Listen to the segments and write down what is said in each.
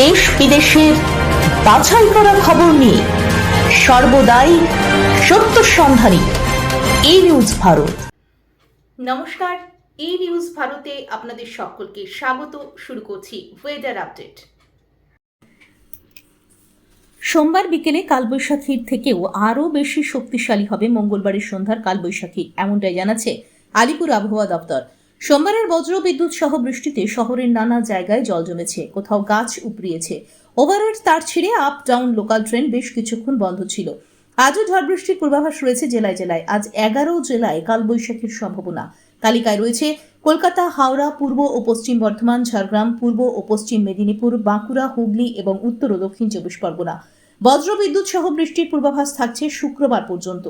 দেশ বিদেশের বাছাই করা খবর নিয়ে সর্বদাই সত্য সন্ধানী এই নিউজ ভারত। নমস্কার এই নিউজ ভারতে আপনাদের সকলকে স্বাগত শুরু করছি ওয়েদার আপডেট সোমবার বিকেলে কালবৈশাখীর থেকেও আরও বেশি শক্তিশালী হবে মঙ্গলবারের সন্ধ্যার কালবৈশাখী এমনটাই জানাচ্ছে আলিপুর আবহাওয়া দপ্তর। সোমবারের বজ্র বিদ্যুৎ সহ বৃষ্টিতে শহরের নানা জায়গায় জল জমেছে, কোথাও গাছ উপড়িয়েছে। ওভারহেড তার ছিঁড়ে আপ ডাউন লোকাল ট্রেন বেশ কিছুক্ষণ বন্ধ ছিল। আজও ঝড় বৃষ্টির পূর্বাভাস রয়েছে জেলায় জেলায়। আজ এগারো জেলায় কালবৈশাখীর সম্ভাবনা। তালিকায় রয়েছে কলকাতা, হাওড়া, পূর্ব ও পশ্চিম বর্ধমান, ঝাড়গ্রাম, পূর্ব ও পশ্চিম মেদিনীপুর, বাঁকুড়া, হুগলি এবং উত্তর ও দক্ষিণ চব্বিশ পরগনা। বজ্র বিদ্যুৎ সহ বৃষ্টির পূর্বাভাস থাকছে শুক্রবার পর্যন্ত।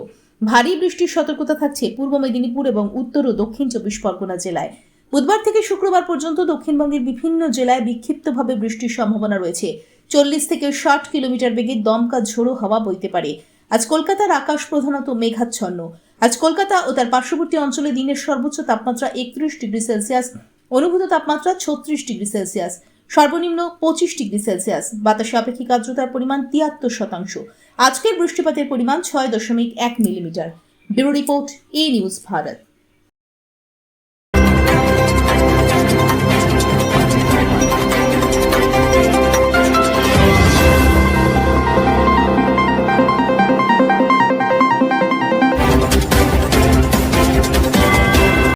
ভারী বৃষ্টির সতর্কতা থাকছে পূর্ব মেদিনীপুর এবং উত্তর ও দক্ষিণ চব্বিশ পরগনা জেলায়। বুধবার থেকে শুক্রবার পর্যন্ত দক্ষিণবঙ্গের বিভিন্ন জেলায় বিক্ষিপ্তভাবে বৃষ্টির সম্ভাবনা রয়েছে। চল্লিশ থেকে ষাট কিলোমিটার বেগে দমকা ঝোড়ো হাওয়া বইতে পারে। আজ কলকাতার আকাশ প্রধানত মেঘাচ্ছন্ন। আজ কলকাতা ও তার পার্শ্ববর্তী অঞ্চলে দিনের সর্বোচ্চ তাপমাত্রা একত্রিশ ডিগ্রি সেলসিয়াস। অনুভূত তাপমাত্রা ছত্রিশ ডিগ্রি সেলসিয়াস। সর্বনিম্ন পঁচিশ ডিগ্রি সেলসিয়াস। বাতাসে আপেক্ষিক আর্দ্রতার পরিমাণ তিয়াত্তর শতাংশ। আজকের বৃষ্টিপাতের পরিমাণ ছয় দশমিক এক millimetre. Bureau report, A News Bharat.